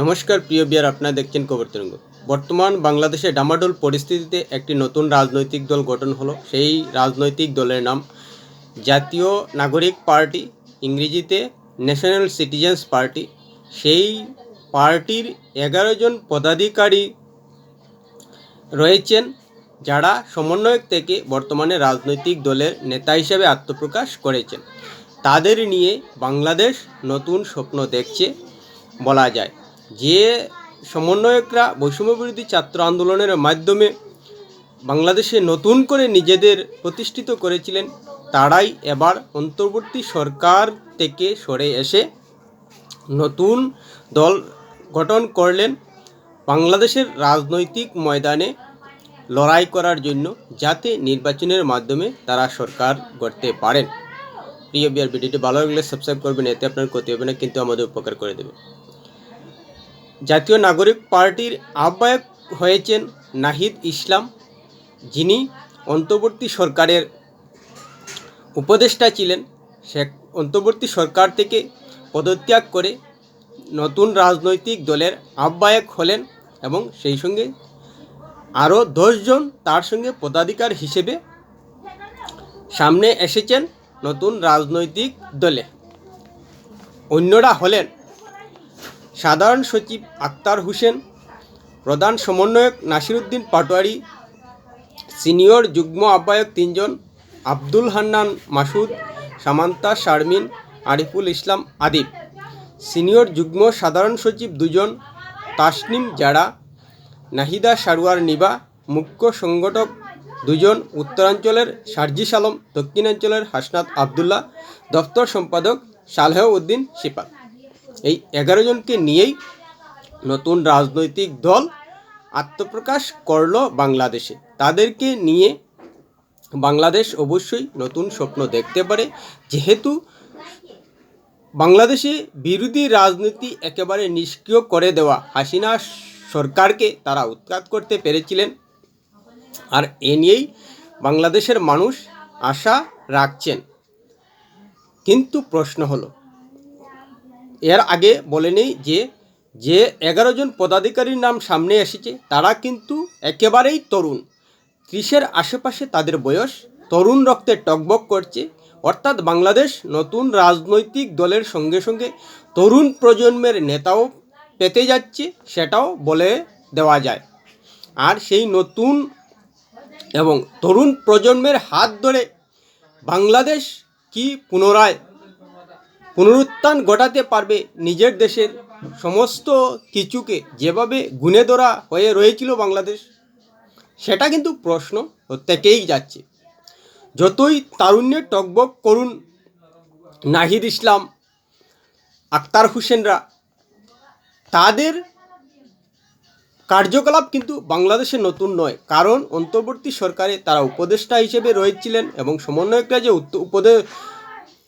নমস্কার, প্রিয় বিয়ার, আপনারা দেখছেন খবর তরঙ্গ বর্তমান বাংলাদেশে ডামাডোল পরিস্থিতিতে একটি নতুন রাজনৈতিক দল গঠন হলো। সেই রাজনৈতিক দলের নাম জাতীয় নাগরিক পার্টি, ইংরেজিতে ন্যাশনাল সিটিজেন্স পার্টি। সেই পার্টির এগারো জন পদাধিকারী রয়েছেন, যারা সমন্বয়ক থেকে বর্তমানে রাজনৈতিক দলের নেতা হিসেবে আত্মপ্রকাশ করেছেন। তাদের নিয়ে বাংলাদেশ নতুন স্বপ্ন দেখছে বলা যায়। যে সমন্বয়করা বৈষম্য বৈষম্যবিরোধী ছাত্র আন্দোলনের মাধ্যমে বাংলাদেশে নতুন করে নিজেদের প্রতিষ্ঠিত করেছিলেন, তারাই এবার অন্তর্বর্তী সরকার থেকে সরে এসে নতুন দল গঠন করলেন বাংলাদেশের রাজনৈতিক ময়দানে লড়াই করার জন্য যাতে নির্বাচনের মাধ্যমে তারা সরকার গড়তে পারেন। প্রিয় বিয়ার ভিডিওটি ভালো লাগলে সাবস্ক্রাইব করবেন, এতে আপনার ক্ষতি হবে না, কিন্তু আমাদের উপকার করে দেবে। জাতীয় নাগরিক পার্টির আহ্বায়ক হয়েছেন নাহিদ ইসলাম, যিনি অন্তর্বর্তী সরকারের উপদেষ্টা ছিলেন। সে অন্তর্বর্তী সরকার থেকে পদত্যাগ করে নতুন রাজনৈতিক দলের আহ্বায়ক হলেন এবং সেই সঙ্গে আরও দশজন তার সঙ্গে পদাধিকার হিসেবে সামনে এসেছেন নতুন রাজনৈতিক দলে। অন্যরা হলেন সাধারণ সচিব আক্তার হোসেন, প্রধান সমন্বয়ক নাসিরুদ্দিন পাটোয়ারি, সিনিয়র যুগ্ম আহ্বায়ক তিনজন আব্দুল হান্নান মাসুদ, সামান্তা শারমিন, আরিফুল ইসলাম আদিব। সিনিয়র যুগ্ম সাধারণ সচিব দুজন তাসনিম জারা, নাহিদা সারোয়ার নিবা, মুখ্য সংগঠক দুজন উত্তরাঞ্চলের সার্জিস আলম, দক্ষিণাঞ্চলের হাসনাত আবদুল্লাহ দপ্তর সম্পাদক সালেহ উদ্দিন সিপাল এই এগারো জনকে নিয়েই নতুন রাজনৈতিক দল আত্মপ্রকাশ করল বাংলাদেশে। তাদেরকে নিয়ে বাংলাদেশ অবশ্যই নতুন স্বপ্ন দেখতে পারে। যেহেতু বাংলাদেশে বিরোধী রাজনীতি একেবারে নিষ্ক্রিয় করে দেওয়া হাসিনা সরকারকে তারা উৎখাত করতে পেরেছিলেন। আর এ নিয়েই বাংলাদেশের মানুষ আশা রাখছেন। কিন্তু প্রশ্ন হলো এর আগে বলে নেই যে যে এগারো জন পদাধিকারীর নাম সামনে এসেছে, তারা কিন্তু একেবারেই তরুণ। ত্রিশের আশেপাশে তাদের বয়স, তরুণ রক্তে টকবক করছে। অর্থাৎ বাংলাদেশ নতুন রাজনৈতিক দলের সঙ্গে সঙ্গে তরুণ প্রজন্মের নেতাও পেতে যাচ্ছে, সেটাও বলে দেওয়া যায়। আর সেই নতুন এবং তরুণ প্রজন্মের হাত ধরে বাংলাদেশ কি পুনরায় পুনরুত্থান ঘটাতে পারবে নিজের দেশের সমস্ত কিছুকে যেভাবে গুনে ধরা হয়ে রয়েছিল বাংলাদেশ, সেটা কিন্তু প্রশ্ন থেকেই যাচ্ছে। যতই তারুণ্যে টকবক করুন নাহিদ ইসলাম আক্তার হোসেনরা, তাদের কার্যকলাপ কিন্তু বাংলাদেশে নতুন নয়, কারণ অন্তর্বর্তী সরকারে তারা উপদেষ্টা হিসেবে রয়েছিলেন এবং সমন্বয়করা যে উত্ত- উপদে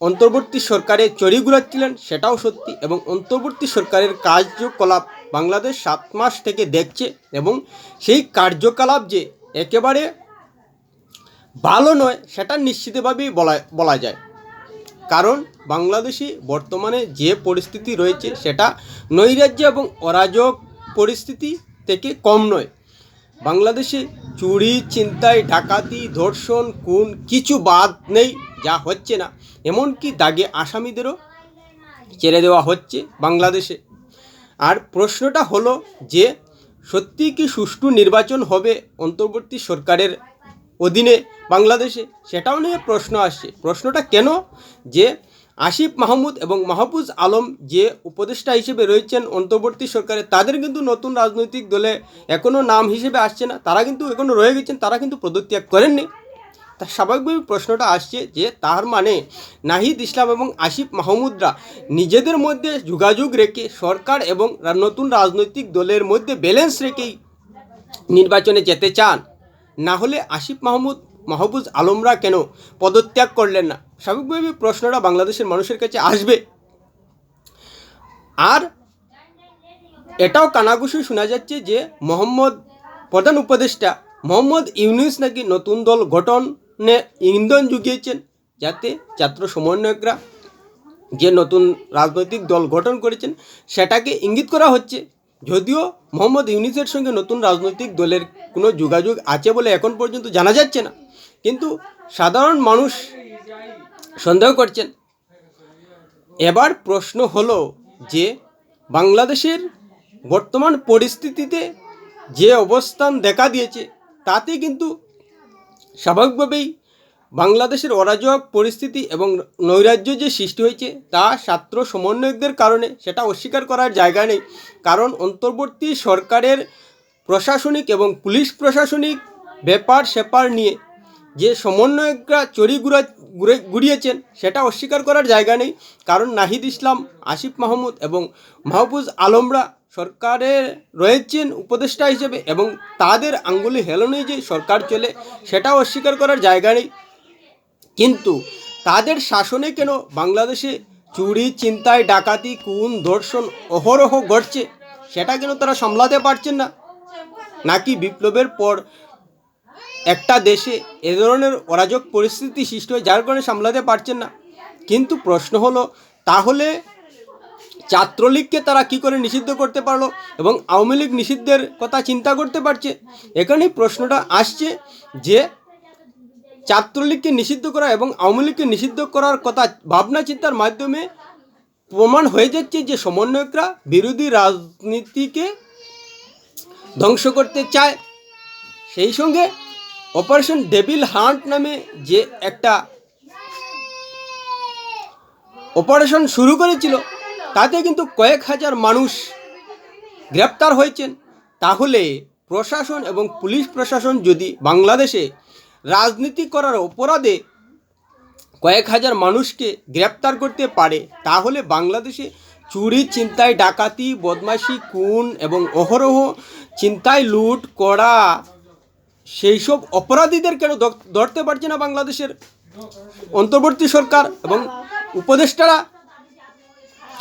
অন্তর্বর্তী সরকারে চড়ি ঘুরাচ্ছিলেন, সেটাও সত্যি এবং অন্তর্বর্তী সরকারের কার্যকলাপ বাংলাদেশ সাত মাস থেকে দেখছে এবং সেই কার্যকলাপ যে একেবারে ভালো নয়, সেটা নিশ্চিতভাবেই বলা বলা যায়। কারণ বাংলাদেশে বর্তমানে যে পরিস্থিতি রয়েছে, সেটা নৈরাজ্য এবং অরাজক পরিস্থিতি থেকে কম নয়। বাংলাদেশে চুরি, ছিনতাই, ডাকাতি, ধর্ষণ, খুন, কিছু বাদ নেই, যা হচ্ছে না। এমনকি দাগে আসামিদেরও ছেড়ে দেওয়া হচ্ছে বাংলাদেশে। আর প্রশ্নটা হলো যে, সত্যি কি সুষ্ঠু নির্বাচন হবে অন্তর্বর্তী সরকারের অধীনে বাংলাদেশে? সেটাও নিয়ে প্রশ্ন আসছে। প্রশ্নটা কেন? যে, আসিফ মাহমুদ এবং মাহফুজ আলম যে উপদেষ্টা হিসেবে রয়েছেন অন্তর্বর্তী সরকারে, তাদের কিন্তু নতুন রাজনৈতিক দলে এখনও নাম হিসেবে আসছে না। তারা কিন্তু এখনও রয়ে গেছেন, তারা কিন্তু পদত্যাগ করেননি। স্বাভাবিকভাবে প্রশ্নটা আসছে যে তার মানে নাহিদ ইসলাম এবং আসিফ মাহমুদরা নিজেদের মধ্যে যোগাযোগ রেখে সরকার এবং নতুন রাজনৈতিক দলের মধ্যে ব্যালেন্স রেখেই নির্বাচনে যেতে চান। না হলে আসিফ মাহমুদ, মাহবুজ আলমরা কেন পদত্যাগ করলেন না? স্বাভাবিকভাবে প্রশ্নটা বাংলাদেশের মানুষের কাছে আসবে। আর এটাও কানাঘুষি শোনা যাচ্ছে যে মোহাম্মদ, প্রধান উপদেষ্টা মোহাম্মদ ইউনুস নাকি নতুন দল গঠনে ইন্ধন জুগিয়েছেন যাতে ছাত্র সমন্বয়করা যে নতুন রাজনৈতিক দল গঠন করেছেন, সেটাকে ইঙ্গিত করা হচ্ছে। যদিও মোহাম্মদ ইউনিসের সঙ্গে নতুন রাজনৈতিক দলের কোনো যোগাযোগ আছে বলে এখন পর্যন্ত জানা যাচ্ছে না। কিন্তু সাধারণ মানুষ সন্দেহ করছেন। এবার প্রশ্ন হলো যে, বাংলাদেশের বর্তমান পরিস্থিতিতে যে অবস্থান দেখা দিয়েছে, তাতে কিন্তু স্বাভাবিকভাবেই বাংলাদেশের অরাজক পরিস্থিতি এবং নৈরাজ্য যে সৃষ্টি হয়েছে, তা ছাত্র সমন্বয়কদের কারণে সেটা অস্বীকার করার জায়গা নেই। কারণ অন্তর্বর্তী সরকারের প্রশাসনিক এবং পুলিশ প্রশাসনিক ব্যাপার সেপার নিয়ে যে সমন্বয়করা চড়ি গুড়া ঘুরিয়েছেন সেটা অস্বীকার করার জায়গা নেই। কারণ নাহিদ ইসলাম, আসিফ মাহমুদ এবং মাহফুজ আলমরা সরকারের রয়েছেন উপদেষ্টা হিসেবে এবং তাদের আঙ্গুলি হেলনে যে সরকার চলে, সেটাও অস্বীকার করার জায়গা নেই। কিন্তু তাদের শাসনে কেন বাংলাদেশে চুরি চিন্তায় ডাকাতি, খুন, ধর্ষণ, অহরহ ঘটছে, সেটা কেন তারা সামলাতে পারছেন না? নাকি বিপ্লবের পর একটা দেশে এ ধরনের অরাজক পরিস্থিতি সৃষ্টি হয়, যার কারণে সামলাতে পারছেন না? কিন্তু প্রশ্ন হলো, তাহলে ছাত্রলীগকে তারা কি করে নিষিদ্ধ করতে পারল এবং আওয়ামী লীগ নিষিদ্ধের কথা চিন্তা করতে পারছে? এখানেই প্রশ্নটা আসছে যে ছাত্রলীগকে নিষিদ্ধ করা এবং আওয়ামী লীগকে নিষিদ্ধ করার কথা ভাবনা চিন্তার মাধ্যমে প্রমাণ হয়ে যাচ্ছে যে সমন্বয়করা বিরোধী রাজনীতিকে ধ্বংস করতে চায়। সেই সঙ্গে অপারেশন ডেভিল হান্ট নামে যে একটা অপারেশন শুরু করেছিল তাতে কিন্তু কয়েক হাজার মানুষ গ্রেপ্তার হয়েছেন। তাহলে প্রশাসন এবং পুলিশ প্রশাসন যদি বাংলাদেশে রাজনীতি করার অপরাধে কয়েক হাজার মানুষকে গ্রেপ্তার করতে পারে, তাহলে বাংলাদেশে চুরি চিন্তায় ডাকাতি, বদমাশি, খুন এবং অহরহ চিন্তায় লুট করা সেই সব অপরাধীদের কেন ধরতে পারছে না বাংলাদেশের অন্তর্বর্তী সরকার এবং উপদেষ্টারা?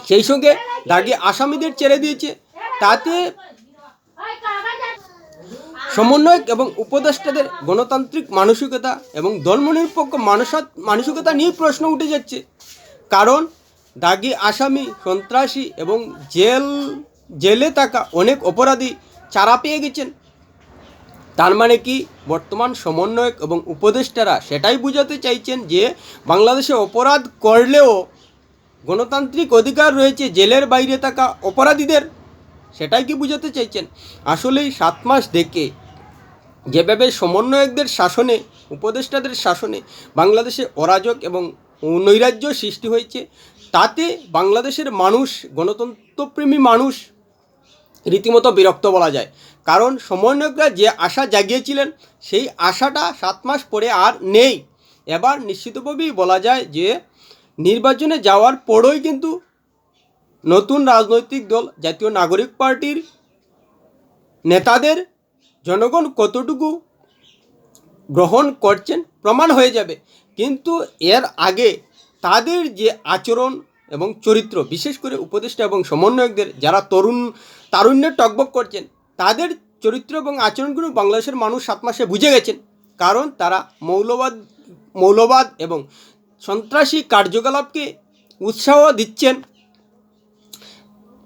সেই সঙ্গে দাগি আসামিদের ছেড়ে দিয়েছে। তাতে সমন্বয়ক এবং উপদেষ্টাদের গণতান্ত্রিক মানসিকতা এবং ধর্মনিরপেক্ষ মানসা মানসিকতা নিয়ে প্রশ্ন উঠে যাচ্ছে। কারণ দাগি আসামি, সন্ত্রাসী এবং জেল জেলে থাকা অনেক অপরাধী চারা পেয়ে গেছেন। তার মানে কি? বর্তমান সমন্বয়ক এবং উপদেষ্টারা সেটাই বোঝাতে চাইছেন যে বাংলাদেশে অপরাধ করলেও গণতান্ত্রিক অধিকার রয়েছে জেলের বাইরে থাকা অপরাধীদের। সেটাই কি বোঝাতে চাইছেন? আসলেই সাত মাস দেখে যেভাবে সমন্বয়কদের শাসনে, উপদেষ্টাদের শাসনে বাংলাদেশে অরাজক এবং নৈরাজ্য সৃষ্টি হয়েছে, তাতে বাংলাদেশের মানুষ, গণতন্ত্রপ্রেমী মানুষ রীতিমতো বিরক্ত বলা যায়। কারণ সমন্বয়করা যে আশা জাগিয়েছিলেন, সেই আশাটা সাত মাস পরে আর নেই। এবার নিশ্চিতভাবেই বলা যায় যে নির্বাচনে যাওয়ার পরই কিন্তু নতুন রাজনৈতিক দল, জাতীয় নাগরিক পার্টির নেতাদের জনগণ কতটুকু গ্রহণ করছেন প্রমাণ হয়ে যাবে। কিন্তু এর আগে তাদের যে আচরণ এবং চরিত্র, বিশেষ করে উপদেষ্টা এবং সমন্বয়কদের, যারা তরুণ তারুণ্যের টকবক করছেন, তাদের চরিত্র এবং আচরণগুলো বাংলাদেশের মানুষ সাত মাসে বুঝে গেছেন। কারণ তারা মৌলবাদ মৌলবাদ এবং সন্ত্রাসী কার্যকলাপকে উৎসাহ দিচ্ছেন,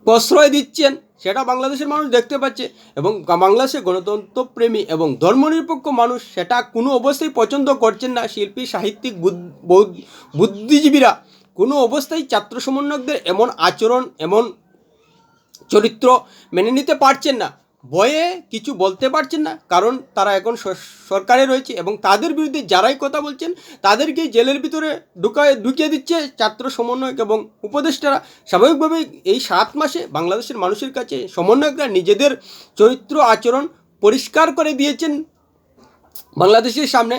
প্রশ্রয় দিচ্ছেন, সেটা বাংলাদেশের মানুষ দেখতে পাচ্ছে এবং বাংলাদেশের গণতন্ত্রপ্রেমী এবং ধর্মনিরপেক্ষ মানুষ সেটা কোনো অবস্থায় পছন্দ করছেন না। শিল্পী, সাহিত্যিক বুদ- বুদ্ধিজীবীরা কোনো অবস্থায় ছাত্র সমন্বয়কদের এমন আচরণ, এমন চরিত্র মেনে নিতে পারছেন না। ভয়ে কিছু বলতে পারছেন না, কারণ তারা এখন সরকারে রয়েছে এবং তাদের বিরুদ্ধে যারাই কথা বলছেন, তাদেরকেই জেলের ভিতরে ঢুকায়, ঢুকিয়ে দিচ্ছে ছাত্র সমন্বয়ক এবং উপদেষ্টারা। স্বাভাবিকভাবে এই সাত মাসে বাংলাদেশের মানুষের কাছে সমন্বয়করা নিজেদের চরিত্র, আচরণ পরিষ্কার করে দিয়েছেন বাংলাদেশের সামনে।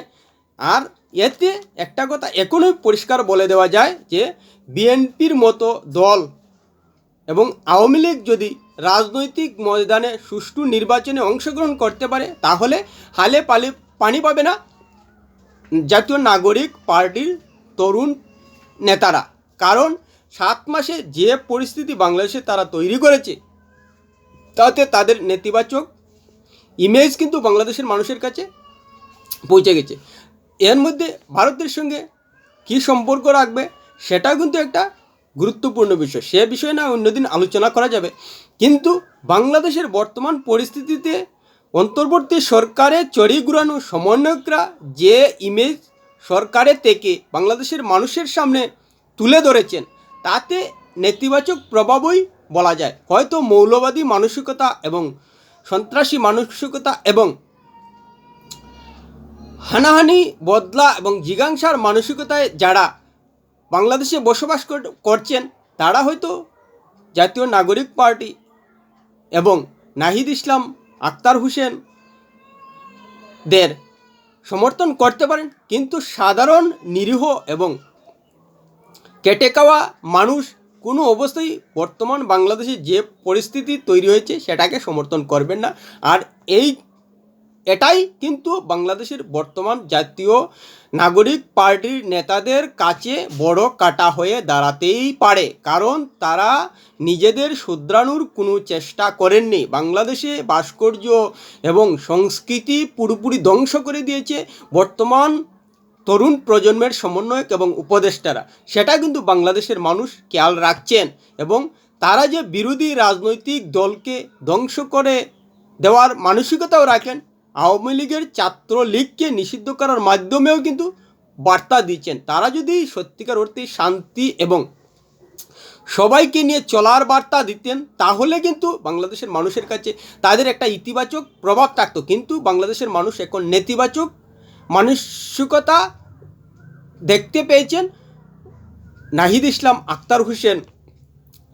আর এতে একটা কথা এখনই পরিষ্কার বলে দেওয়া যায় যে, বিএনপির মতো দল এবং আওয়ামী লীগ যদি রাজনৈতিক ময়দানে সুষ্ঠু নির্বাচনে অংশগ্রহণ করতে পারে, তাহলে হালে পালে পানি পাবে না জাতীয় নাগরিক পার্টির তরুণ নেতারা। কারণ সাত মাসে যে পরিস্থিতি বাংলাদেশে তারা তৈরি করেছে, তাতে তাদের নেতিবাচক ইমেজ কিন্তু বাংলাদেশের মানুষের কাছে পৌঁছে গেছে। এর মধ্যে ভারতের সঙ্গে কী সম্পর্ক রাখবে সেটা কিন্তু একটা গুরুত্বপূর্ণ বিষয়। সে বিষয়ে না অন্যদিন আলোচনা করা যাবে। কিন্তু বাংলাদেশের বর্তমান পরিস্থিতিতে অন্তর্বর্তী সরকারে চড়ি ঘুরানো সমন্বয়করা যে ইমেজ সরকারের থেকে বাংলাদেশের মানুষের সামনে তুলে ধরেছেন, তাতে নেতিবাচক প্রভাবই বলা যায়। হয়তো মৌলবাদী মানসিকতা এবং সন্ত্রাসী মানসিকতা এবং হানাহানি, বদলা এবং জিজ্ঞাসার মানসিকতায় যারা বাংলাদেশে বসবাস করছেন, তারা হয়তো জাতীয় নাগরিক পার্টি এবং নাহিদ ইসলাম, আক্তার হোসেন দের সমর্থন করতে পারেন, কিন্তু সাধারণ নিরীহ এবং কেটে খাওয়া মানুষ কোনো অবস্থায় বর্তমান বাংলাদেশে যে পরিস্থিতি তৈরি হয়েছে, সেটাকে সমর্থন করবেন না। আর এই এটাই কিন্তু বাংলাদেশের বর্তমান জাতীয় নাগরিক পার্টির নেতাদের কাছে বড় কাটা হয়ে দাঁড়াতেই পারে। কারণ তারা নিজেদের শুধরানোর কোনো চেষ্টা করেননি। বাংলাদেশে ভাস্কর্য এবং সংস্কৃতি পুরোপুরি ধ্বংস করে দিয়েছে বর্তমান তরুণ প্রজন্মের সমন্বয়ক এবং উপদেষ্টারা। সেটা কিন্তু বাংলাদেশের মানুষ খেয়াল রাখছেন এবং তারা যে বিরোধী রাজনৈতিক দলকে ধ্বংস করে দেওয়ার মানসিকতাও রাখেন আওয়ামী লীগের ছাত্র লীগকে নিষিদ্ধ করার মাধ্যমেও কিন্তু বার্তা দিচ্ছেন তারা যদি সত্যিকার অর্থে শান্তি এবং সবাইকে নিয়ে চলার বার্তা দিতেন, তাহলে কিন্তু বাংলাদেশের মানুষের কাছে তাদের একটা ইতিবাচক প্রভাব থাকতো। কিন্তু বাংলাদেশের মানুষ এখন নেতিবাচক মানসিকতা দেখতে পেয়েছেন। নাহিদ ইসলাম আক্তার হোসেন,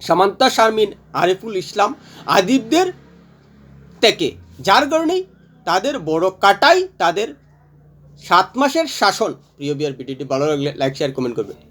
সামান্তা শারমিন, আরিফুল ইসলাম আদিবদের থেকে। যার কারণেই তাদের বড় কাটাই তাদের সাত মাসের শাসন। প্রিয় বিয়ার ভিডিওটি ভালো লাগলে লাইক শেয়ার কমেন্ট করবেন